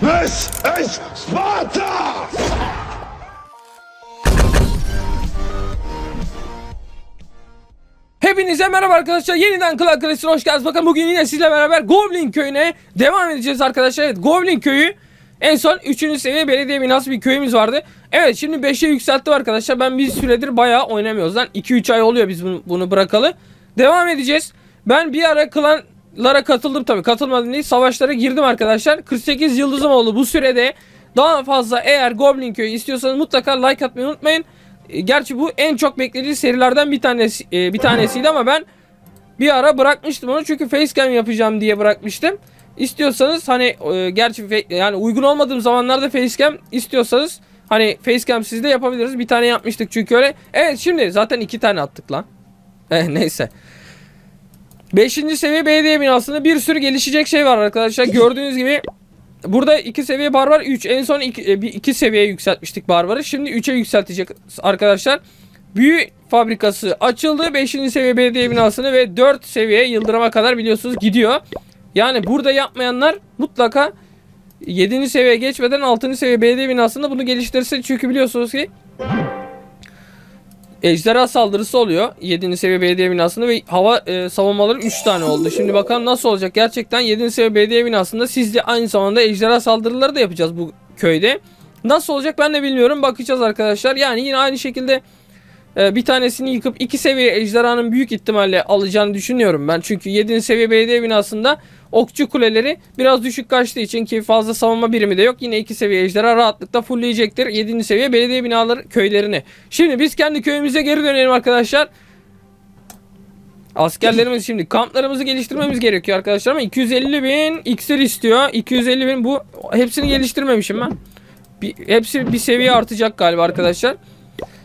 This is Sparta! Hepinize merhaba arkadaşlar. Yeniden Klan Kalesi'ne hoş geldiniz. Bakın bugün yine sizle beraber Goblin Köyü'ne devam edeceğiz arkadaşlar. Evet Goblin Köyü en son 3. seviye belediye binası bir köyümüz vardı. Evet şimdi 5'e yükselttim arkadaşlar. Ben bir süredir bayağı oynamıyoruz lan. 2-3 ay oluyor biz bunu, bırakalı. Devam edeceğiz. Ben bir ara klanlara katıldım tabii. Katılmadım değil. Savaşlara girdim arkadaşlar. 48 yıldızım oldu bu sürede. Daha fazla eğer Goblin Köyü istiyorsanız mutlaka like atmayı unutmayın. E, Gerçi bu en çok beklediği serilerden bir tanesi e, bir tanesiydi ama ben bir ara bırakmıştım onu çünkü facecam yapacağım diye bırakmıştım. İstiyorsanız hani e, gerçi yani uygun olmadığım zamanlarda facecam istiyorsanız hani facecam sizde yapabiliriz. Bir tane yapmıştık çünkü öyle. Evet şimdi zaten iki tane attık lan. Eh, neyse. Beşinci seviye belediye binasında bir sürü gelişecek şey var arkadaşlar. Gördüğünüz gibi Burada iki seviye barbar 3. En son iki, e, iki seviyeye yükseltmiştik barbarı. Şimdi 3'e yükseltecek arkadaşlar. Büyü fabrikası açıldı. 5. seviye belediye binasını ve 4 seviye yıldırıma kadar biliyorsunuz gidiyor. Yani burada yapmayanlar mutlaka 7. seviyeye geçmeden 6. seviye belediye binasında bunu geliştirsin. Çünkü biliyorsunuz ki ejderha saldırısı oluyor 7. seviye belediye binasında ve hava e, savunmaları 3 tane oldu. Şimdi bakalım nasıl olacak. Gerçekten 7. seviye belediye binasında siz de aynı zamanda ejderha saldırıları da yapacağız bu köyde. Nasıl olacak ben de bilmiyorum. Bakacağız arkadaşlar. Yani yine aynı şekilde e, bir tanesini yıkıp iki seviye ejderhanın büyük ihtimalle alacağını düşünüyorum ben. Çünkü 7. seviye belediye binasında okçu kuleleri biraz düşük kaçtığı için ki fazla savunma birimi de yok. Yine iki seviye ejderha rahatlıkla fullleyecektir 7. seviye belediye binaları köylerini. Şimdi biz kendi köyümüze geri dönelim arkadaşlar. Askerlerimiz şimdi kamplarımızı geliştirmemiz gerekiyor arkadaşlar ama 250 bin iksir istiyor. 250 bin bu hepsini geliştirmemişim ben. Bir, hepsi bir seviye artacak galiba arkadaşlar.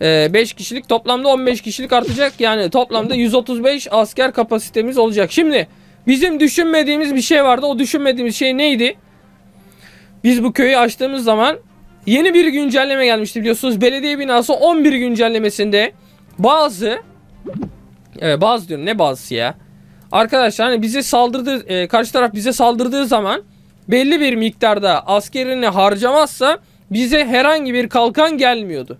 5 kişilik toplamda 15 kişilik artacak. Yani toplamda 135 asker kapasitemiz olacak. Şimdi bizim düşünmediğimiz bir şey vardı. O düşünmediğimiz şey neydi? Biz bu köyü açtığımız zaman yeni bir güncelleme gelmişti biliyorsunuz. Belediye binası 11 güncellemesinde bazı Evet bazı diyorum ne bazısı ya. Arkadaşlar hani bize saldırdığı e, karşı taraf bize saldırdığı zaman belli bir miktarda askerini harcamazsa bize herhangi bir kalkan gelmiyordu.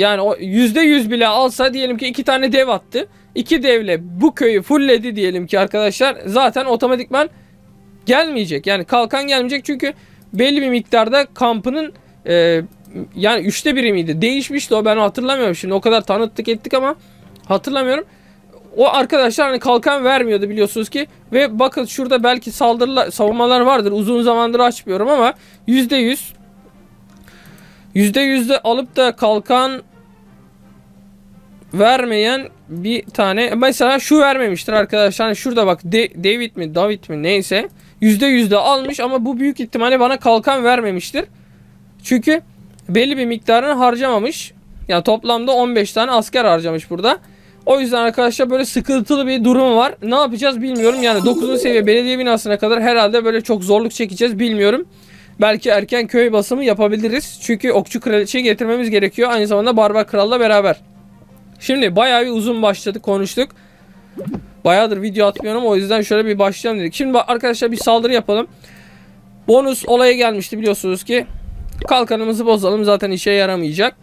Yani o yüzde yüz bile alsa diyelim ki iki tane dev attı. İki devle bu köyü fullledi diyelim ki arkadaşlar. Zaten otomatikman gelmeyecek. Yani kalkan gelmeyecek çünkü belli bir miktarda kampının e, yani üçte biri miydi? Değişmişti o ben hatırlamıyorum şimdi. O kadar tanıttık ettik ama hatırlamıyorum. O arkadaşlar hani kalkan vermiyordu biliyorsunuz ki. Ve bakın şurada belki saldırılar, savunmalar vardır. Uzun zamandır açmıyorum ama yüzde yüz %100'de alıp da kalkan vermeyen bir tane mesela şu vermemiştir arkadaşlar. Hani şurada bak De- David mi David mi neyse %100'de almış ama bu büyük ihtimalle bana kalkan vermemiştir. Çünkü belli bir miktarını harcamamış. Yani toplamda 15 tane asker harcamış burada. O yüzden arkadaşlar böyle sıkıntılı bir durum var. Ne yapacağız bilmiyorum. Yani 9. seviye belediye binasına kadar herhalde böyle çok zorluk çekeceğiz bilmiyorum. Belki erken köy basımı yapabiliriz. Çünkü okçu kraliçeyi getirmemiz gerekiyor. Aynı zamanda barbar kralla beraber. Şimdi bayağı bir uzun başladık konuştuk. Bayağıdır video atmıyorum o yüzden şöyle bir başlayalım dedik. Şimdi arkadaşlar bir saldırı yapalım. Bonus olaya gelmişti biliyorsunuz ki. Kalkanımızı bozalım zaten işe yaramayacak.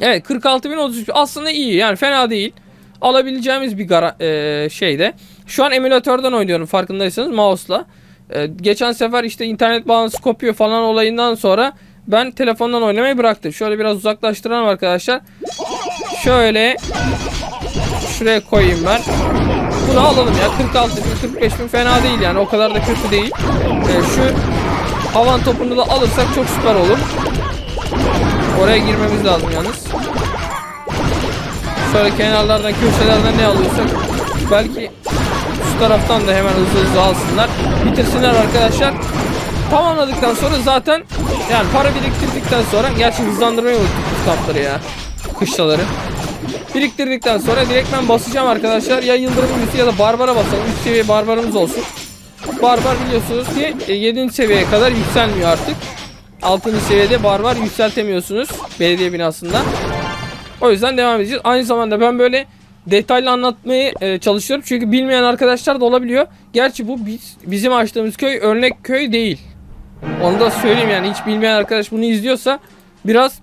Evet 46.033 aslında iyi yani fena değil. Alabileceğimiz bir e, şeyde. Şu an emülatörden oynuyorum farkındaysanız mouse'la. E, geçen sefer işte internet bağlantısı kopuyor falan olayından sonra ben telefondan oynamayı bıraktım. Şöyle biraz uzaklaştıralım arkadaşlar. Şöyle şuraya koyayım ben. Bunu alalım ya 46 bin 45 bin fena değil yani o kadar da kötü değil. E, şu havan topunu da alırsak çok süper olur. Oraya girmemiz lazım yalnız. Şöyle kenarlardan köşelerden ne alıyorsak belki şu taraftan da hemen hızlı hızlı alsınlar. Bitirsinler arkadaşlar. Tamamladıktan sonra zaten yani para biriktirdikten sonra gerçi hızlandırmayı unuttuk biz kampları ya. Kışlaları. Biriktirdikten sonra direktmen basacağım arkadaşlar. Ya yıldırım büyüsü ya da barbara basalım. 3 seviye barbarımız olsun. Barbar biliyorsunuz ki 7. seviyeye kadar yükselmiyor artık. 6. seviyede barbar yükseltemiyorsunuz belediye binasında. O yüzden devam edeceğiz. Aynı zamanda ben böyle detaylı anlatmaya e, çalışıyorum. Çünkü bilmeyen arkadaşlar da olabiliyor. Gerçi bu biz, bizim açtığımız köy örnek köy değil. Onu da söyleyeyim yani hiç bilmeyen arkadaş bunu izliyorsa biraz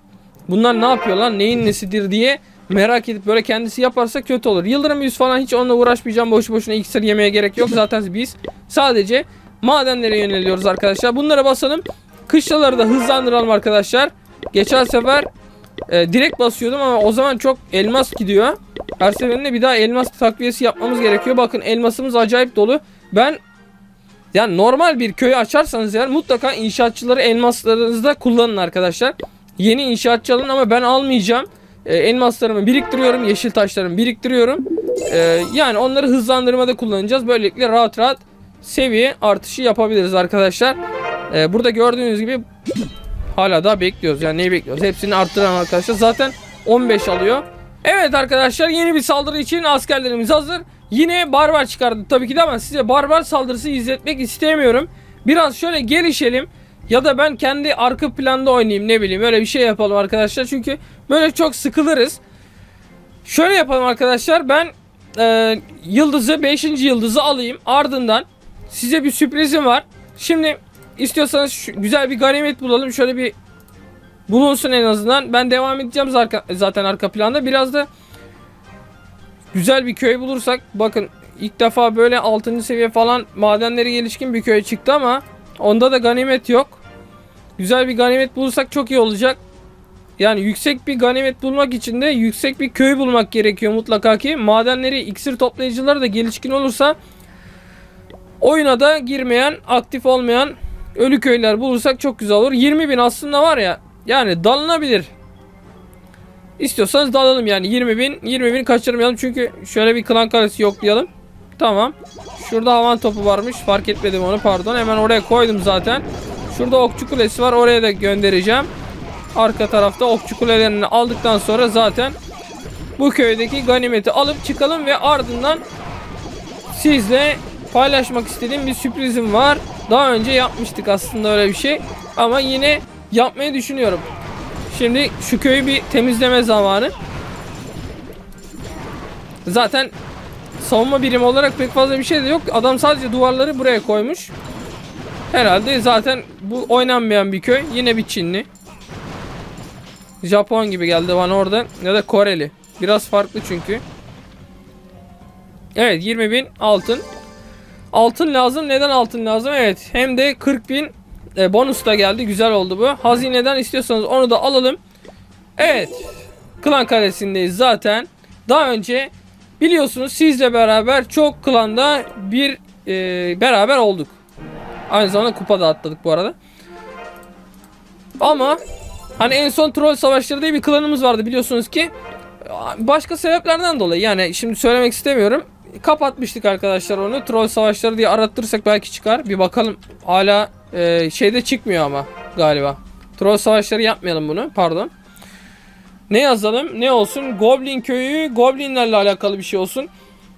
bunlar ne yapıyorlar neyin nesidir diye merak edip böyle kendisi yaparsa kötü olur. Yıldırım yüz falan hiç onunla uğraşmayacağım. Boşu boşuna iksir yemeye gerek yok. Zaten biz sadece madenlere yöneliyoruz arkadaşlar. Bunlara basalım. Kışlaları da hızlandıralım arkadaşlar. Geçen sefer e, direkt basıyordum ama o zaman çok elmas gidiyor. Her seferinde bir daha elmas takviyesi yapmamız gerekiyor. Bakın elmasımız acayip dolu. Ben yani normal bir köyü açarsanız eğer mutlaka inşaatçıları elmaslarınızda kullanın arkadaşlar. Yeni inşaatçı alın ama ben almayacağım. E, elmaslarımı biriktiriyorum. Yeşil taşlarımı biriktiriyorum. E, yani onları hızlandırmada kullanacağız. Böylelikle rahat rahat seviye artışı yapabiliriz arkadaşlar. E, burada gördüğünüz gibi hala daha bekliyoruz. Yani neyi bekliyoruz? Hepsini arttıran arkadaşlar. Zaten 15 alıyor. Evet arkadaşlar yeni bir saldırı için askerlerimiz hazır. Yine barbar çıkardı tabii ki de ama size barbar saldırısı izletmek istemiyorum. Biraz şöyle gelişelim. Ya da ben kendi arka planda oynayayım ne bileyim öyle bir şey yapalım arkadaşlar. Çünkü böyle çok sıkılırız. Şöyle yapalım arkadaşlar ben e, yıldızı 5. yıldızı alayım. Ardından size bir sürprizim var. Şimdi istiyorsanız şu, güzel bir ganimet bulalım. Şöyle bir bulunsun en azından. Ben devam edeceğim zaten, arka planda. Biraz da güzel bir köy bulursak bakın ilk defa böyle 6. seviye falan madenleri gelişkin bir köy çıktı ama onda da ganimet yok. Güzel bir ganimet bulursak çok iyi olacak. Yani yüksek bir ganimet bulmak için de yüksek bir köy bulmak gerekiyor mutlaka ki. Madenleri, iksir toplayıcıları da gelişkin olursa oyuna da girmeyen, aktif olmayan ölü köyler bulursak çok güzel olur. 20 bin aslında var ya yani dalınabilir. İstiyorsanız dalalım yani 20 bin 20 bin kaçırmayalım çünkü şöyle bir klan karesi yoklayalım. Tamam. Şurada havan topu varmış fark etmedim onu pardon hemen oraya koydum zaten. Şurada okçu kulesi var oraya da göndereceğim. Arka tarafta okçu kulelerini aldıktan sonra zaten bu köydeki ganimeti alıp çıkalım ve ardından sizle paylaşmak istediğim bir sürprizim var. Daha önce yapmıştık aslında öyle bir şey ama yine yapmayı düşünüyorum. Şimdi şu köyü bir temizleme zamanı. Zaten savunma birimi olarak pek fazla bir şey de yok. Adam sadece duvarları buraya koymuş. Herhalde zaten bu oynanmayan bir köy. Yine bir Çinli. Japon gibi geldi bana orada. Ya da Koreli. Biraz farklı çünkü. Evet 20 bin altın. Altın lazım. Neden altın lazım? Evet. Hem de 40 bin e, bonus da geldi. Güzel oldu bu. Hazineden istiyorsanız onu da alalım. Evet. Klan kalesindeyiz zaten. Daha önce biliyorsunuz sizle beraber çok klanda bir e, beraber olduk. Aynı zamanda kupa da atladık bu arada. Ama hani en son troll savaşları diye bir klanımız vardı biliyorsunuz ki. Başka sebeplerden dolayı yani şimdi söylemek istemiyorum. Kapatmıştık arkadaşlar onu. Troll savaşları diye arattırırsak belki çıkar. Bir bakalım. Hala e, şeyde çıkmıyor ama galiba. Troll savaşları yapmayalım bunu. Pardon. Ne yazalım? Ne olsun? Goblin köyü, goblinlerle alakalı bir şey olsun.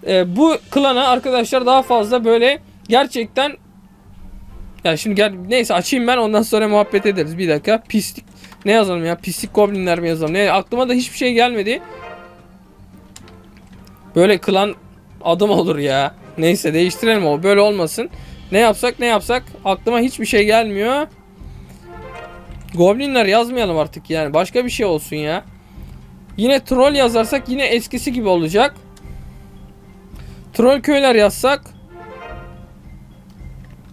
E, bu klana arkadaşlar daha fazla böyle gerçekten ya şimdi gel neyse açayım ben ondan sonra muhabbet ederiz. Bir dakika. Pislik ne yazalım ya? Pislik goblinler mi yazalım? Ne aklıma da hiçbir şey gelmedi. Böyle klan adım olur ya. Neyse değiştirelim o. Böyle olmasın. Ne yapsak ne yapsak aklıma hiçbir şey gelmiyor. Goblinler yazmayalım artık yani. Başka bir şey olsun ya. Yine troll yazarsak yine eskisi gibi olacak. Troll köyler yazsak.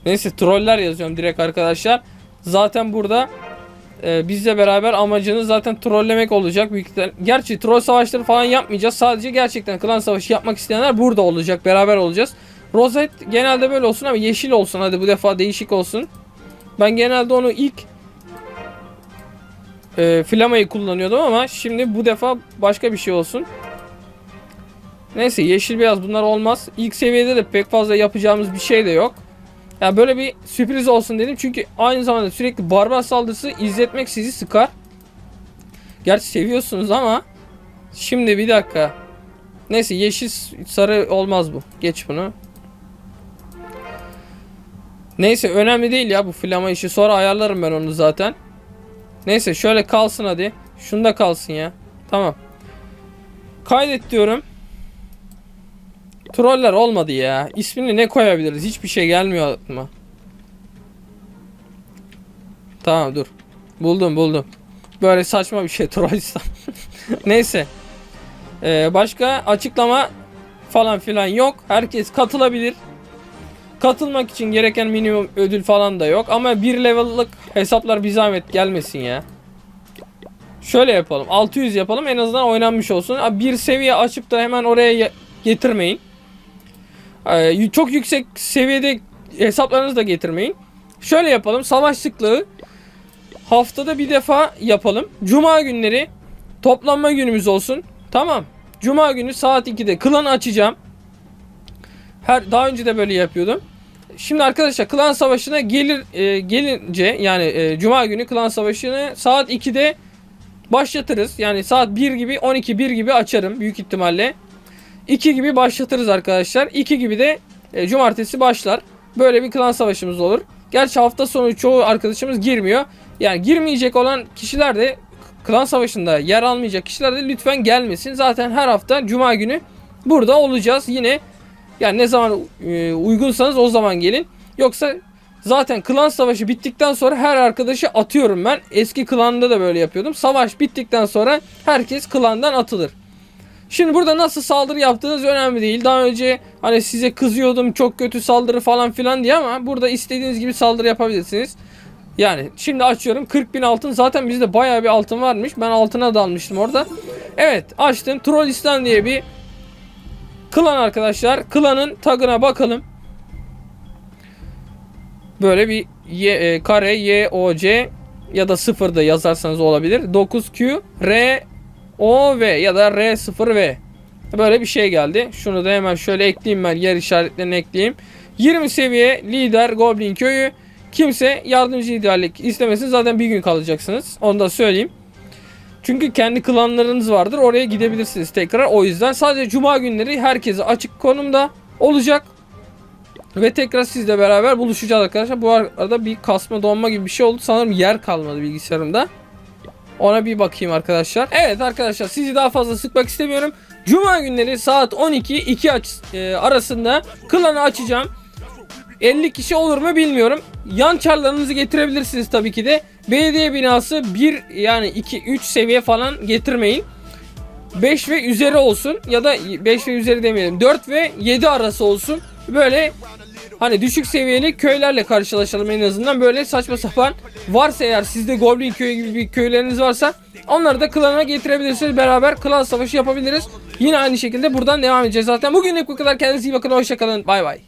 Neyse troller yazıyorum direkt arkadaşlar. Zaten burada e, bizle beraber amacınız zaten trollemek olacak. Gerçi troll savaşları falan yapmayacağız. Sadece gerçekten klan savaşı yapmak isteyenler burada olacak. Beraber olacağız. Rozet genelde böyle olsun ama yeşil olsun. Hadi bu defa değişik olsun. Ben genelde onu ilk e, flamayı kullanıyordum ama şimdi bu defa başka bir şey olsun. Neyse yeşil beyaz bunlar olmaz. İlk seviyede de pek fazla yapacağımız bir şey de yok. Ya böyle bir sürpriz olsun dedim çünkü aynı zamanda sürekli barbar saldırısı izletmek sizi sıkar. Gerçi seviyorsunuz ama şimdi bir dakika. Neyse yeşil sarı olmaz bu. Geç bunu. Neyse önemli değil ya bu flama işi. Sonra ayarlarım ben onu zaten. Neyse şöyle kalsın hadi. Şunda kalsın ya. Tamam. Kaydet diyorum. Troller olmadı ya. İsmini ne koyabiliriz? Hiçbir şey gelmiyor aklıma. Tamam dur. Buldum buldum. Böyle saçma bir şey Trolls'tan. Neyse. Ee, başka açıklama falan filan yok. Herkes katılabilir. Katılmak için gereken minimum ödül falan da yok. Ama bir level'lık hesaplar bir zahmet gelmesin ya. Şöyle yapalım. 600 yapalım en azından oynanmış olsun. Bir seviye açıp da hemen oraya getirmeyin. Ee, çok yüksek seviyede hesaplarınızı da getirmeyin. Şöyle yapalım. Savaş sıklığı haftada bir defa yapalım. Cuma günleri toplanma günümüz olsun. Tamam. Cuma günü saat 2'de klan açacağım. Her daha önce de böyle yapıyordum. Şimdi arkadaşlar klan savaşına gelir e, gelince yani e, cuma günü klan savaşını saat 2'de başlatırız. Yani saat 1 gibi 12 1 gibi açarım büyük ihtimalle. 2 gibi başlatırız arkadaşlar. 2 gibi de e, cumartesi başlar. Böyle bir klan savaşımız olur. Gerçi hafta sonu çoğu arkadaşımız girmiyor. Yani girmeyecek olan kişiler de klan savaşında yer almayacak kişiler de lütfen gelmesin. Zaten her hafta cuma günü burada olacağız. Yine yani ne zaman e, uygunsanız o zaman gelin. Yoksa zaten klan savaşı bittikten sonra her arkadaşı atıyorum ben. Eski klanda da böyle yapıyordum. Savaş bittikten sonra herkes klandan atılır. Şimdi burada nasıl saldırı yaptığınız önemli değil. Daha önce hani size kızıyordum çok kötü saldırı falan filan diye ama burada istediğiniz gibi saldırı yapabilirsiniz. Yani şimdi açıyorum 40 bin altın zaten bizde bayağı bir altın varmış. Ben altına dalmıştım orada. Evet açtım Trollistan diye bir klan arkadaşlar. Klanın tagına bakalım. Böyle bir y, e, kare Y O C ya da 0 da yazarsanız olabilir. 9Q R O V ya da R 0 V. Böyle bir şey geldi. Şunu da hemen şöyle ekleyeyim ben yer işaretlerini ekleyeyim. 20 seviye lider Goblin köyü. Kimse yardımcı liderlik istemesin. Zaten bir gün kalacaksınız. Onu da söyleyeyim. Çünkü kendi klanlarınız vardır. Oraya gidebilirsiniz tekrar. O yüzden sadece cuma günleri herkese açık konumda olacak. Ve tekrar sizle beraber buluşacağız arkadaşlar. Bu arada bir kasma donma gibi bir şey oldu. Sanırım yer kalmadı bilgisayarımda. Ona bir bakayım arkadaşlar. Evet arkadaşlar sizi daha fazla sıkmak istemiyorum. Cuma günleri saat 12 2 aç, e, arasında klanı açacağım. 50 kişi olur mu bilmiyorum. Yan çarlarınızı getirebilirsiniz tabii ki de. Belediye binası 1 yani 2 3 seviye falan getirmeyin. 5 ve üzeri olsun ya da 5 ve üzeri demeyelim. 4 ve 7 arası olsun. Böyle hani düşük seviyeli köylerle karşılaşalım en azından. Böyle saçma sapan varsa eğer sizde Goblin köyü gibi bir köyleriniz varsa onları da klana getirebilirsiniz. Beraber klan savaşı yapabiliriz. Yine aynı şekilde buradan devam edeceğiz zaten. Bugünlük bu kadar. Kendinize iyi bakın. Hoşçakalın. Bay bay.